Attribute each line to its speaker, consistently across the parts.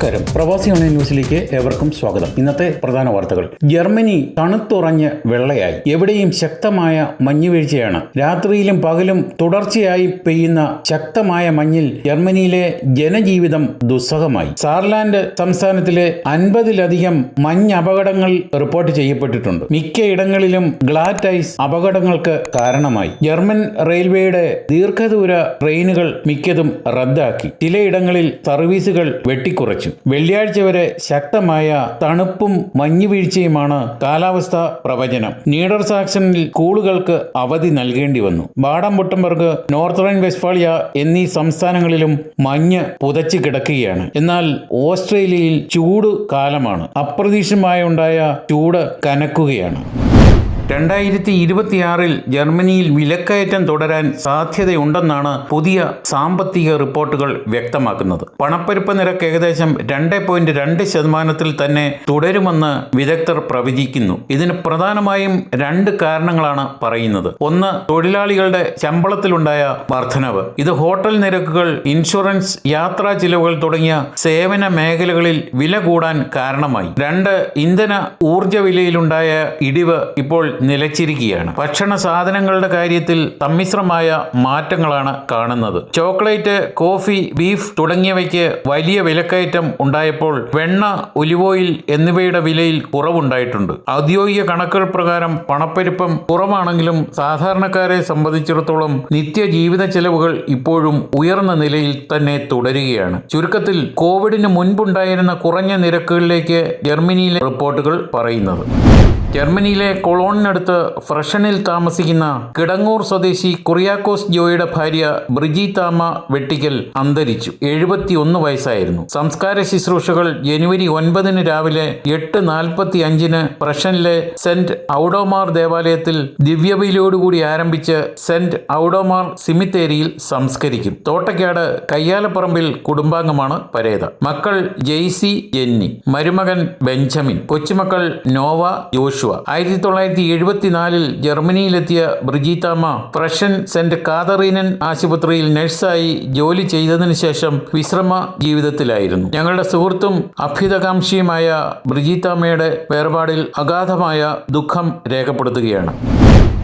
Speaker 1: നമസ്കാരം. പ്രവാസി ഓൺലൈൻ ന്യൂസിലേക്ക് ഏവർക്കും സ്വാഗതം. ഇന്നത്തെ പ്രധാന വാർത്തകൾ. ജർമ്മനി തണുത്തുറഞ്ഞ് വെള്ളയായി. എവിടെയും ശക്തമായ മഞ്ഞുവീഴ്ചയാണ്. രാത്രിയിലും പകലും തുടർച്ചയായി പെയ്യുന്ന ശക്തമായ മഞ്ഞിൽ ജർമ്മനിയിലെ ജനജീവിതം ദുസ്സഹമായി. സാർലാൻഡ് സംസ്ഥാനത്തിലെ അൻപതിലധികം മഞ്ഞ് അപകടങ്ങൾ റിപ്പോർട്ട് ചെയ്യപ്പെട്ടിട്ടുണ്ട്. മിക്കയിടങ്ങളിലും ഗ്ലാറ്റ് ഐസ് അപകടങ്ങൾക്ക് കാരണമായി. ജർമ്മൻ റെയിൽവേയുടെ ദീർഘദൂര ട്രെയിനുകൾ മിക്കതും റദ്ദാക്കി. ചിലയിടങ്ങളിൽ സർവീസുകൾ വെട്ടിക്കുറച്ചു. വെള്ളിയാഴ്ച. വരെ ശക്തമായ തണുപ്പും മഞ്ഞുവീഴ്ചയുമാണ് കാലാവസ്ഥാ പ്രവചനം. നീഡർ സാക്സണിൽ സ്കൂളുകൾക്ക് അവധി നൽകേണ്ടി വന്നു. Baden Wurttemberg North Rhine Westphalia എന്നീ സംസ്ഥാനങ്ങളിലും മഞ്ഞ് പുതച്ചു കിടക്കുകയാണ്. എന്നാൽ ഓസ്ട്രേലിയയിൽ ചൂട് കാലമാണ്. അപ്രതീക്ഷിതമായ ഉണ്ടായ ചൂട് കനക്കുകയാണ്. രണ്ടായിരത്തി ഇരുപത്തിയാറിൽ ജർമ്മനിയിൽ വിലക്കയറ്റം തുടരാൻ സാധ്യതയുണ്ടെന്നാണ് പുതിയ സാമ്പത്തിക റിപ്പോർട്ടുകൾ വ്യക്തമാക്കുന്നത്. പണപ്പെരുപ്പ നിരക്ക് ഏകദേശം രണ്ട് പോയിന്റ് രണ്ട് ശതമാനത്തിൽ തന്നെ തുടരുമെന്ന് വിദഗ്ധർ പ്രവചിക്കുന്നു. ഇതിന് പ്രധാനമായും രണ്ട് കാരണങ്ങളാണ് പറയുന്നത്. ഒന്ന് തൊഴിലാളികളുടെ ശമ്പളത്തിലുണ്ടായ വർധനവ്. ഇത് ഹോട്ടൽ നിരക്കുകൾ ഇൻഷുറൻസ് യാത്രാ ചിലവുകൾ തുടങ്ങിയ സേവന മേഖലകളിൽ വില കൂടാൻ കാരണമായി. രണ്ട് ഇന്ധന ഊർജ വിലയിലുണ്ടായ ഇടിവ് ഇപ്പോൾ നിലച്ചിരിക്കുകയാണ്. ഭക്ഷണ സാധനങ്ങളുടെ കാര്യത്തിൽ സമ്മിശ്രമായ മാറ്റങ്ങളാണ് കാണുന്നത്. ചോക്ലേറ്റ് കോഫി ബീഫ് തുടങ്ങിയവയ്ക്ക് വലിയ വിലക്കയറ്റം ഉണ്ടായപ്പോൾ വെണ്ണ ഒലിവോയിൽ എന്നിവയുടെ വിലയിൽ കുറവുണ്ടായിട്ടുണ്ട്. ഔദ്യോഗിക കണക്കുകൾ പ്രകാരം പണപ്പെരുപ്പം കുറവാണെങ്കിലും സാധാരണക്കാരെ സംബന്ധിച്ചിടത്തോളം നിത്യ ജീവിത ചെലവുകൾ ഇപ്പോഴും ഉയർന്ന നിലയിൽ തന്നെ തുടരുകയാണ്. ചുരുക്കത്തിൽ കോവിഡിന് മുൻപുണ്ടായിരുന്ന കുറഞ്ഞ നിരക്കുകളിലേക്ക് ജർമ്മനിയിലെ റിപ്പോർട്ടുകൾ പറയുന്നത്. ജർമ്മനിയിലെ കൊളോണിനടുത്ത് ഫ്രഷനിൽ താമസിക്കുന്ന കിടങ്ങൂർ സ്വദേശി കുറിയാക്കോസ് ജോയുടെ ഭാര്യ ബ്രിജിതാമ വെട്ടിക്കൽ അന്തരിച്ചു. എഴുപത്തിയൊന്ന് വയസ്സായിരുന്നു. സംസ്കാര ശുശ്രൂഷകൾ ജനുവരി ഒൻപതിന് രാവിലെ എട്ട് നാൽപ്പത്തി അഞ്ചിന് ഫ്രഷനിലെ സെന്റ് ഔഡോമാർ ദേവാലയത്തിൽ ദിവ്യബലിയോടുകൂടി ആരംഭിച്ച് സെന്റ് ഔഡോമാർ സിമിത്തേരിയിൽ സംസ്കരിക്കും. തോട്ടക്കാട് കയ്യാലപ്പറമ്പിൽ കുടുംബാംഗമാണ് പരേത. മക്കൾ ജെയ്സി ജെന്നി. മരുമകൻ ബെഞ്ചമിൻ. കൊച്ചുമക്കൾ നോവ ജോഷുവ ആയിരത്തി തൊള്ളായിരത്തി എഴുപത്തിനാലിൽ ജർമ്മനിയിലെത്തിയ ബ്രിജിതാമ പ്രഷ്യൻ സെന്റ് കാതറീനൻ ആശുപത്രിയിൽ നഴ്സായി ജോലി ചെയ്തതിനു ശേഷം വിശ്രമ ജീവിതത്തിലായിരുന്നു. ഞങ്ങളുടെ സുഹൃത്തും അഭ്യുതകാംക്ഷിയുമായ ബ്രിജിതാമയുടെ വേർപാടിൽ അഗാധമായ ദുഃഖം രേഖപ്പെടുത്തുകയാണ്.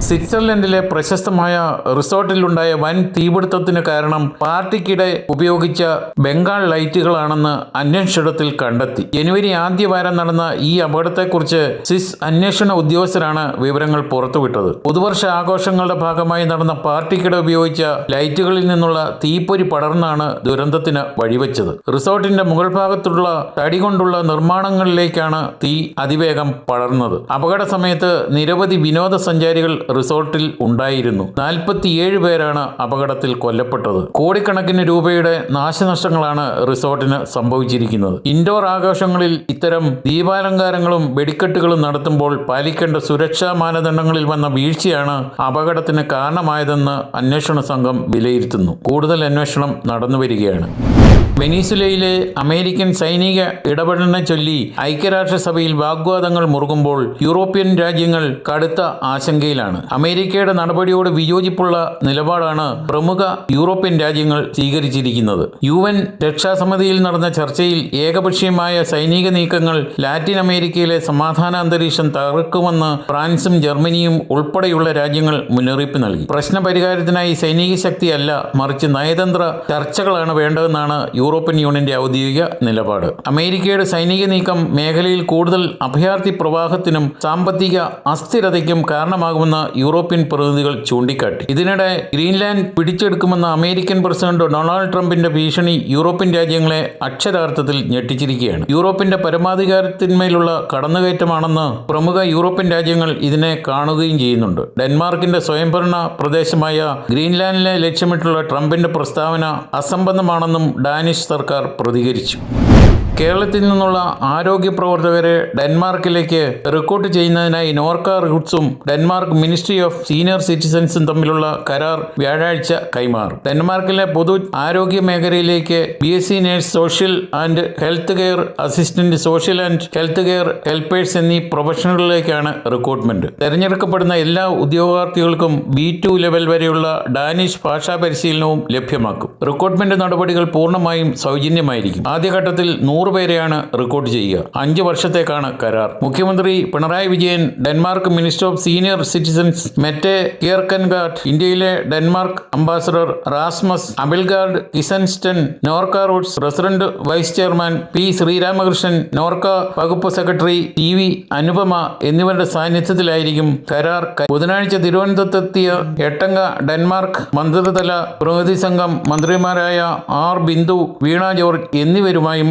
Speaker 1: സ്വിറ്റ്സർലൻഡിലെ പ്രശസ്തമായ റിസോർട്ടിലുണ്ടായ വൻ തീപിടുത്തത്തിന് കാരണം പാർട്ടിക്കിടെ ഉപയോഗിച്ച ബംഗാൾ ലൈറ്റുകളാണെന്ന് അന്വേഷണത്തിൽ കണ്ടെത്തി. ജനുവരി ആദ്യവാരം നടന്ന ഈ അപകടത്തെക്കുറിച്ച് സ്വിസ് അന്വേഷണ ഉദ്യോഗസ്ഥരാണ് വിവരങ്ങൾ പുറത്തുവിട്ടത്. പുതുവർഷ ആഘോഷങ്ങളുടെ ഭാഗമായി നടന്ന പാർട്ടിക്കിടെ ഉപയോഗിച്ച ലൈറ്റുകളിൽ നിന്നുള്ള തീപ്പൊരി പടർന്നാണ് ദുരന്തത്തിന് വഴിവെച്ചത്. റിസോർട്ടിന്റെ മുകൾ ഭാഗത്തുള്ള തടി കൊണ്ടുള്ള നിർമ്മാണങ്ങളിലേക്കാണ് തീ അതിവേഗം പടർന്നത്. അപകട സമയത്ത് നിരവധി വിനോദസഞ്ചാരികൾ റിസോർട്ടിൽ ഉണ്ടായിരുന്നു. നാൽപ്പത്തിയേഴ് പേരാണ് അപകടത്തിൽ കൊല്ലപ്പെട്ടത്. കോടിക്കണക്കിന് രൂപയുടെ നാശനഷ്ടങ്ങളാണ് റിസോർട്ടിന് സംഭവിച്ചിരിക്കുന്നത്. ഇൻഡോർ ആഘോഷങ്ങളിൽ ഇത്തരം ദീപാലങ്കാരങ്ങളും വെടിക്കെട്ടുകളും നടത്തുമ്പോൾ പാലിക്കേണ്ട സുരക്ഷാ മാനദണ്ഡങ്ങളിൽ വന്ന വീഴ്ചയാണ് അപകടത്തിന് കാരണമായതെന്ന് അന്വേഷണ സംഘം വിലയിരുത്തുന്നു. കൂടുതൽ അന്വേഷണം നടന്നുവരികയാണ്. വെനീസുലയിലെ അമേരിക്കൻ സൈനിക ഇടപെടലിനെ ചൊല്ലി ഐക്യരാഷ്ട്രസഭയിൽ വാഗ്വാദങ്ങൾ മുറുകുമ്പോൾ യൂറോപ്യൻ രാജ്യങ്ങൾ കടുത്ത ആശങ്കയിലാണ്. അമേരിക്കയുടെ നടപടിയോട് വിയോജിപ്പുള്ള നിലപാടാണ് പ്രമുഖ യൂറോപ്യൻ രാജ്യങ്ങൾ സ്വീകരിച്ചിരിക്കുന്നത്. യു എൻ രക്ഷാസമിതിയിൽ നടന്ന ചർച്ചയിൽ ഏകപക്ഷീയമായ സൈനിക നീക്കങ്ങൾ ലാറ്റിൻ അമേരിക്കയിലെ സമാധാന അന്തരീക്ഷം തകർക്കുമെന്ന് ഫ്രാൻസും ജർമ്മനിയും ഉൾപ്പെടെയുള്ള രാജ്യങ്ങൾ മുന്നറിയിപ്പ് നൽകി. പ്രശ്ന പരിഹാരത്തിനായി സൈനിക ശക്തിയല്ല മറിച്ച് നയതന്ത്ര ചർച്ചകളാണ് വേണ്ടതെന്നാണ് യൂറോപ്യൻ യൂണിയന്റെ ഔദ്യോഗിക നിലപാട്. അമേരിക്കയുടെ സൈനിക നീക്കം മേഖലയിൽ കൂടുതൽ അഭയാർത്ഥി പ്രവാഹത്തിനും സാമ്പത്തിക അസ്ഥിരതയ്ക്കും കാരണമാകുമെന്ന് യൂറോപ്യൻ പ്രതിനിധികൾ ചൂണ്ടിക്കാട്ടി. ഇതിനിടെ ഗ്രീൻലാൻഡ് പിടിച്ചെടുക്കുമെന്ന അമേരിക്കൻ പ്രസിഡന്റ് ഡൊണാൾഡ് ട്രംപിന്റെ ഭീഷണി യൂറോപ്യൻ രാജ്യങ്ങളെ അക്ഷരാർത്ഥത്തിൽ ഞെട്ടിച്ചിരിക്കുകയാണ്. യൂറോപ്പിന്റെ പരമാധികാരത്തിന്മേലുള്ള കടന്നുകയറ്റമാണെന്ന് പ്രമുഖ യൂറോപ്യൻ രാജ്യങ്ങൾ ഇതിനെ കാണുകയും ചെയ്യുന്നുണ്ട്. ഡെൻമാർക്കിന്റെ സ്വയംഭരണ പ്രദേശമായ ഗ്രീൻലാൻഡിലെ ലക്ഷ്യമിട്ടുള്ള ട്രംപിന്റെ പ്രസ്താവന അസംബന്ധമാണെന്നും ഡാനിഷ് സർക്കാർ പ്രതികരിച്ചു കേരളത്തിൽ നിന്നുള്ള ആരോഗ്യ പ്രവർത്തകരെ ഡെൻമാർക്കിലേക്ക് റിക്രൂട്ട് ചെയ്യുന്നതിനായി നോർക്ക റിക്രൂട്ട്സും ഡെൻമാർക്ക് മിനിസ്ട്രി ഓഫ് സീനിയർ സിറ്റിസൺസും തമ്മിലുള്ള കരാർ വ്യാഴാഴ്ച കൈമാറും. ഡെൻമാർക്കിലെ പൊതു ആരോഗ്യ മേഖലയിലേക്ക് B S C nurse social and health care assistant social and health care helpers എന്നീ പ്രൊഫഷണലുകളിലേക്കാണ് റിക്രൂട്ട്മെന്റ്. തെരഞ്ഞെടുക്കപ്പെടുന്ന എല്ലാ ഉദ്യോഗാർത്ഥികൾക്കും ബി ടു ലെവൽ വരെയുള്ള ഡാനിഷ് ഭാഷാ പരിശീലനവും ലഭ്യമാക്കും. റിക്രൂട്ട്മെന്റ് നടപടികൾ പൂർണമായും സൗജന്യമായിരിക്കും. ആദ്യഘട്ടത്തിൽ നൂറ് നൂറ് പേരെയാണ് റിക്രൂട്ട് ചെയ്യുക. അഞ്ച് വർഷത്തേക്കാണ് കരാർ. മുഖ്യമന്ത്രി Pinarayi Vijayan Denmark minister of senior citizens Mette Kierkgaard ഇന്ത്യയിലെ Denmark ambassador Rasmus Abildgaard Kristensen Norka Roots president vice chairman P Sreeramakrishnan Norka വകുപ്പ് സെക്രട്ടറി ടി വി അനുപമ എന്നിവരുടെ സാന്നിധ്യത്തിലായിരിക്കും കരാർ ബുധനാഴ്ച തിരുവനന്തപുരത്തെത്തിയ എട്ടംഗ ഡെൻമാർക്ക് മന്ത്രിതല പ്രതിനിധി സംഘം മന്ത്രിമാരായ ആർ ബിന്ദു വീണ ജോർജ് എന്നിവരുമായും